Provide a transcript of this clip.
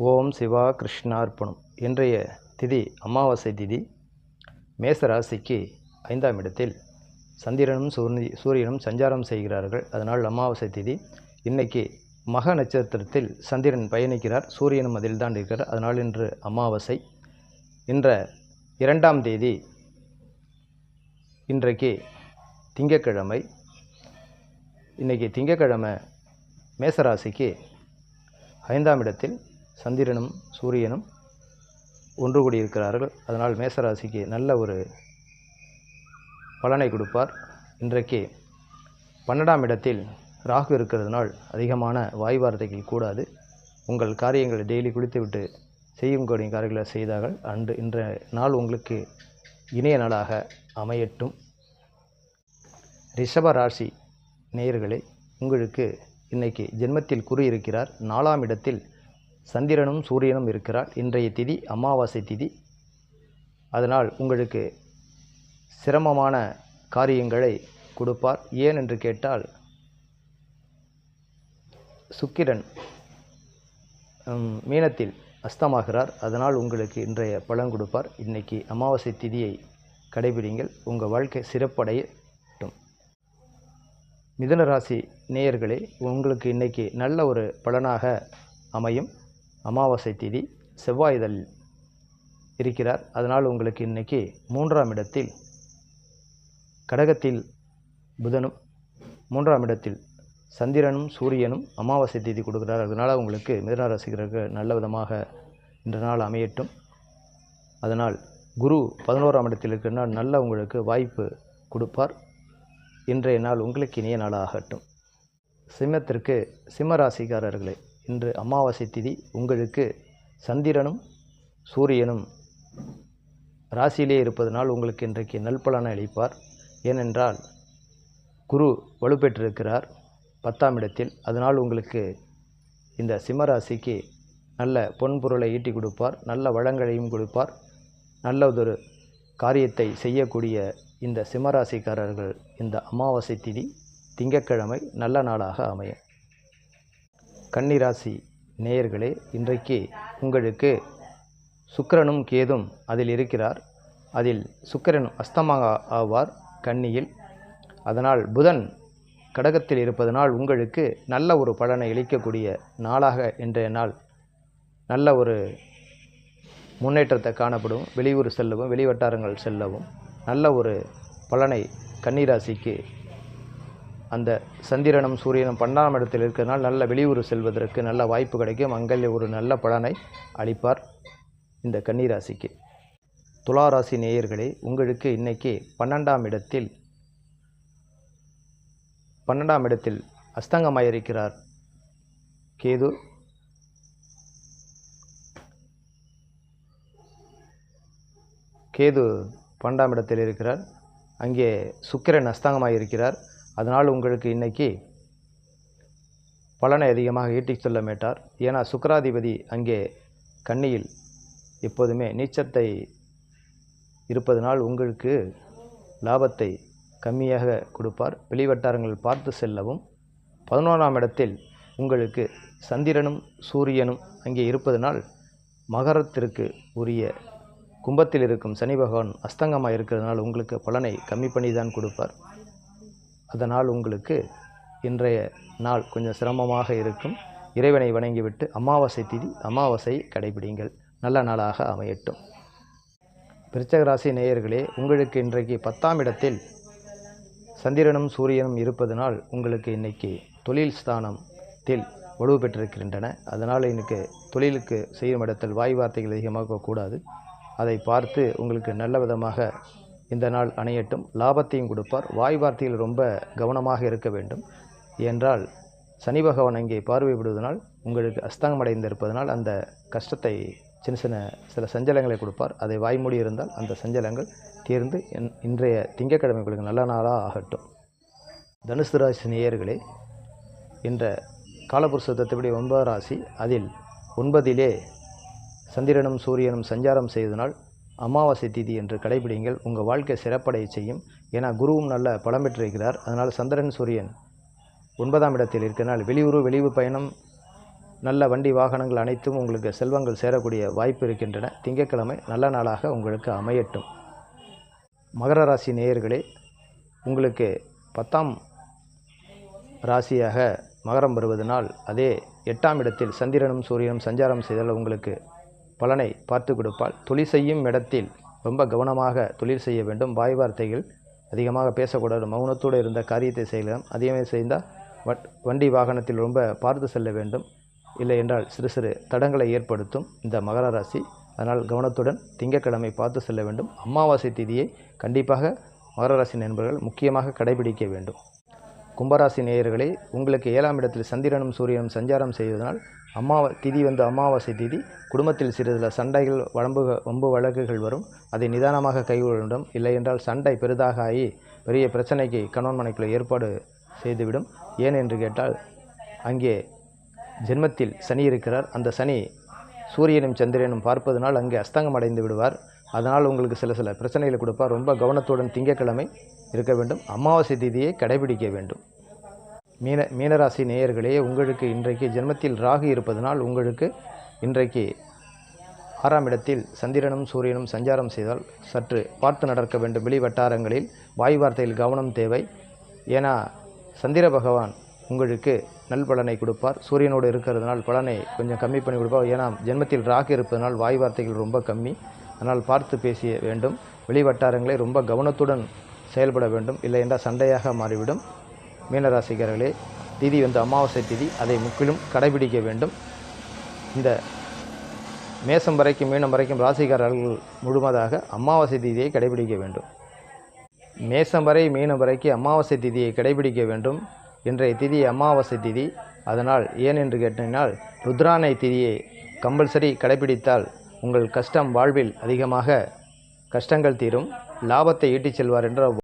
ஓம் சிவா கிருஷ்ணார்ப்பணம் இன்றைய திதி அமாவாசை திதி. மேச ராசிக்கு ஐந்தாம் இடத்தில் சந்திரனும் சூரிய சூரியனும் சஞ்சாரம் செய்கிறார்கள். அதனால் அமாவாசை திதி. இன்னைக்கு மக நட்சத்திரத்தில் சந்திரன் பயணிக்கிறார். சூரியனும் அதில் தான் இருக்கிறார். அதனால் இன்று அமாவாசை. இன்ற இரண்டாம் தேதி இன்றைக்கு திங்கட்கிழமை இன்றைக்கி திங்கட்கிழமை மேசராசிக்கு ஐந்தாம் இடத்தில் சந்திரனும் சூரியனும் ஒன்று கூடி இருக்கிறார்கள் அதனால் மேசராசிக்கு நல்ல ஒரு பலனை கொடுப்பார். இன்றைக்கு பன்னெண்டாம் இடத்தில் ராகு இருக்கிறதுனால் அதிகமான வாய் வார்த்தைகள் கூடாது. உங்கள் காரியங்களை டெய்லி குளித்துவிட்டு செய்யும் கூடிய காரியங்களை செய்தார்கள். அன்று இன்ற நாள் உங்களுக்கு இணைய நாளாக அமையட்டும். ரிஷப ராசி நேயர்களே உங்களுக்கு இன்னைக்கு ஜென்மத்தில் குறி இருக்கிறார். நாலாம் இடத்தில் சந்திரனும் சூரியனும் இருக்கிறார். இன்றைய திதி அமாவாசை திதி. அதனால் உங்களுக்கு சிரமமான காரியங்களை கொடுப்பார். ஏன் என்று கேட்டால் சுக்கிரன் மீனத்தில் அஸ்தமாகிறார். அதனால் உங்களுக்கு இன்றைய பலன் கொடுப்பார். இன்னைக்கு அமாவாசை திதியை கடைபிடிங்கள். உங்கள் வாழ்க்கை சிறப்படையட்டும். மிதனராசி நேயர்களே உங்களுக்கு இன்னைக்கு நல்ல ஒரு பலனாக அமையும். அமாவாசை திதி செவ்வாயுதல் இருக்கிறார். அதனால் உங்களுக்கு இன்னைக்கு மூன்றாம் இடத்தில் கடகத்தில் புதனும் மூன்றாம் இடத்தில் சந்திரனும் சூரியனும் அமாவாசை தேதி கொடுக்குறார். அதனால் உங்களுக்கு மிதுன ரசிகர்கள் நல்ல விதமாக இன்று நாள் அமையட்டும். அதனால் குரு பதினோராம் இடத்தில் இருக்கிறனால் நல்ல உங்களுக்கு வாய்ப்பு கொடுப்பார். இன்றைய நாள் உங்களுக்கு இனிய நாளாகட்டும். சிம்மத்திற்கு சிம்மராசிக்காரர்களே இன்று அமாவாசை திதி உங்களுக்கு சந்திரனும் சூரியனும் ராசியிலே இருப்பதனால் உங்களுக்கு இன்றைக்கு நல்பலனை அளிப்பார். ஏனென்றால் குரு வலுப்பெற்றிருக்கிறார் பத்தாம் இடத்தில். அதனால் உங்களுக்கு இந்த சிம்மராசிக்கு நல்ல பொன்பொருளை ஈட்டி கொடுப்பார். நல்ல வளங்களையும் கொடுப்பார். நல்லதொரு காரியத்தை செய்யக்கூடிய இந்த சிம்மராசிக்காரர்கள் இந்த அமாவாசை திதி திங்கட்கிழமை நல்ல நாளாக அமையும். கன்னிராசி நேயர்களே இன்றைக்கு உங்களுக்கு சுக்கிரனும் கேதும் அதில் இருக்கிறார். அதில் சுக்கிரன் அஸ்தமாக ஆவார் கன்னியில். அதனால் புதன் கடகத்தில் இருப்பதனால் உங்களுக்கு நல்ல ஒரு பலனை அளிக்கக்கூடிய நாளாக இன்றைய நாள். நல்ல ஒரு முன்னேற்றத்தை காணப்படும். வெளியூர் செல்லவும் வெளிவட்டாரங்கள் செல்லவும் நல்ல ஒரு பலனை கன்னிராசிக்கு அந்த சந்திரனும் சூரியனும் பன்னெண்டாம் இடத்தில் இருக்கிறனால் நல்ல வெளியூர் செல்வதற்கு நல்ல வாய்ப்பு கிடைக்கும். அங்கே ஒரு நல்ல பலனை அளிப்பார் இந்த கன்னிராசிக்கு. துளாராசி நேயர்களே உங்களுக்கு இன்னைக்கு பன்னெண்டாம் இடத்தில் பன்னெண்டாம் இடத்தில் அஸ்தங்கமாயிருக்கிறார் கேது. கேது பன்னெண்டாம் இடத்தில் இருக்கிறார். அங்கே சுக்கிரன் அஸ்தங்கமாக இருக்கிறார் அதனால் உங்களுக்கு இன்னைக்கு பலனை அதிகமாக ஈட்டிச் சொல்ல மாட்டார். ஏன்னா சுக்கராதிபதி அங்கே கண்ணியில் எப்போதுமே நீச்சத்தை இருப்பதனால் உங்களுக்கு லாபத்தை கம்மியாக கொடுப்பார். வெளிவட்டாரங்கள் பார்த்து செல்லவும். பதினோராம் இடத்தில் உங்களுக்கு சந்திரனும் சூரியனும் அங்கே இருப்பதனால் மகரத்திற்கு உரிய கும்பத்தில் இருக்கும் சனி பகவான் அஸ்தங்கமாக இருக்கிறதுனால் உங்களுக்கு பலனை கம்மி பண்ணி தான் கொடுப்பார். அதனால் உங்களுக்கு இன்றைய நாள் கொஞ்சம் சிரமமாக இருக்கும். இறைவனை வணங்கிவிட்டு அமாவாசை திதி அமாவாசையை கடைபிடிங்கள். நல்ல நாளாக அமையட்டும். பிரச்சகராசி நேயர்களே உங்களுக்கு இன்றைக்கு பத்தாம் இடத்தில் சந்திரனும் சூரியனும் இருப்பதனால் உங்களுக்கு இன்றைக்கி தொழில் ஸ்தானத்தில் வலுவு பெற்றிருக்கின்றன. அதனால் இன்னைக்கு தொழிலுக்கு செய்யும் இடத்தில் வாய் வார்த்தைகள் அதிகமாக கூடாது. அதை பார்த்து உங்களுக்கு நல்ல விதமாக இந்த நாள் அணையட்டும். லாபத்தையும் கொடுப்பார். வாய் வார்த்தையில் ரொம்ப கவனமாக இருக்க வேண்டும். என்றால் சனி பகவான் அங்கே பார்வையிடுவதனால் உங்களுக்கு அஸ்தங்கமடைந்திருப்பதனால் அந்த கஷ்டத்தை சின்ன சின்ன சில சஞ்சலங்களை கொடுப்பார். அதை வாய்மூடி இருந்தால் அந்த சஞ்சலங்கள் தீர்ந்து என் இன்றைய திங்கட்கிழமை உங்களுக்கு நல்ல நாளாக ஆகட்டும். தனுசு ராசி நேயர்களே என்ற காலபுருஷ தத்துப்படி ஒன்பது ராசி அதில் ஒன்பதிலே சந்திரனும் சூரியனும் சஞ்சாரம் செய்தனால் அமாவாசை திதி என்று கடைபிடிங்கள் உங்கள் வாழ்க்கை சிறப்படைய செய்யும். ஏன்னா குருவும் நல்ல பலம் பெற்றிருக்கிறார். அதனால் சந்திரன் சூரியன் ஒன்பதாம் இடத்தில் இருக்கிறனால் வெளியூர் வெளியூர் பயணம் நல்ல வண்டி வாகனங்கள் அனைத்தும் உங்களுக்கு செல்வங்கள் சேரக்கூடிய வாய்ப்பு இருக்கின்றன. திங்கட்கிழமை நல்ல நாளாக உங்களுக்கு அமையட்டும். மகர ராசி நேயர்களே உங்களுக்கு பத்தாம் ராசியாக மகரம் வருவதனால் அதே எட்டாம் இடத்தில் சந்திரனும் சூரியனும் சஞ்சாரம் செய்தால் உங்களுக்கு பலனை பார்த்து கொடுப்பால் தொழில் செய்யும் இடத்தில் ரொம்ப கவனமாக தொழில் செய்ய வேண்டும். வாய் வார்த்தைகள் அதிகமாக பேசக்கூடாது. மௌனத்தோடு இருந்த காரியத்தை செய்யலாம். அதிகமாக செய்தால் வட் வண்டி வாகனத்தில் ரொம்ப பார்த்து செல்ல வேண்டும். இல்லை என்றால் சிறு சிறு தடங்களை ஏற்படுத்தும் இந்த மகர ராசி. அதனால் கவனத்துடன் திங்கட்கிழமை பார்த்து செல்ல வேண்டும். அமாவாசை திதியை கண்டிப்பாக மகர ராசி நண்பர்கள் முக்கியமாக கடைபிடிக்க வேண்டும். கும்பராசி நேயர்களே உங்களுக்கு ஏழாம் இடத்தில் சந்திரனும் சூரியனும் சஞ்சாரம் செய்வதனால் அமாவ திதி வந்து அமாவாசை திதி குடும்பத்தில் சிறிது சண்டைகள் வம்பு வம்பு வழக்குகள் வரும். அதை நிதானமாக கைவிடும் வேண்டும் இல்லை என்றால் சண்டை பெரிதாக ஆகி பெரிய பிரச்சனைக்கு கணவன் மனைக்குள்ள ஏற்பாடு செய்துவிடும். ஏன் என்று கேட்டால் அங்கே ஜென்மத்தில் சனி இருக்கிறார். அந்த சனி சூரியனும் சந்திரனும் பார்ப்பதனால் அங்கே அஸ்தங்கம் அடைந்து விடுவார். அதனால் உங்களுக்கு சில சில பிரச்சனைகளை கொடுப்பார் ரொம்ப கவனத்துடன் திங்கட்கிழமை இருக்க வேண்டும். அமாவாசை திதியை கடைபிடிக்க வேண்டும். மீன மீனராசி நேயர்களே உங்களுக்கு இன்றைக்கு ஜென்மத்தில் ராகு இருப்பதனால் உங்களுக்கு இன்றைக்கு ஆறாம் இடத்தில் சந்திரனும் சூரியனும் சஞ்சாரம் செய்தால் சற்று பார்த்து நடக்க வேண்டும். வெளி வட்டாரங்களில் வாய் வார்த்தையில் கவனம் தேவை. ஏன்னா சந்திர பகவான் உங்களுக்கு நல்பலனை கொடுப்பார். சூரியனோடு இருக்கிறதுனால் பலனை கொஞ்சம் கம்மி பண்ணி கொடுப்பார். ஏன்னா ஜென்மத்தில் ராகு இருப்பதனால் வாய் வார்த்தைகள் ரொம்ப கம்மி. அதனால் பார்த்து பேசிய வேண்டும். வெளிவட்டாரங்களை ரொம்ப கவனத்துடன் செயல்பட வேண்டும். இல்லை என்றால் சண்டையாக மாறிவிடும். மீனராசிக்காரர்களே திதி வந்து அமாவாசை திதி. அதை முற்றிலும் கடைபிடிக்க வேண்டும். இந்த மேசம் வரைக்கும் மீனம் வரைக்கும் ராசிக்காரர்கள் முழுவதாக அமாவாசை திதியை கடைபிடிக்க வேண்டும். மேசம் வரை மீனம் வரைக்கும் அமாவாசை திதியை கடைபிடிக்க வேண்டும். இன்றைய திதி அமாவாசை திதி. அதனால் ஏன் என்று கேட்டினால் ருத்ரானை திதியை கம்பல்சரி கடைபிடித்தால் உங்கள் கஷ்டம் வாழ்வில் அதிகமாக கஷ்டங்கள் தீரும் லாபத்தை ஈட்டிச் செல்வார் என்ற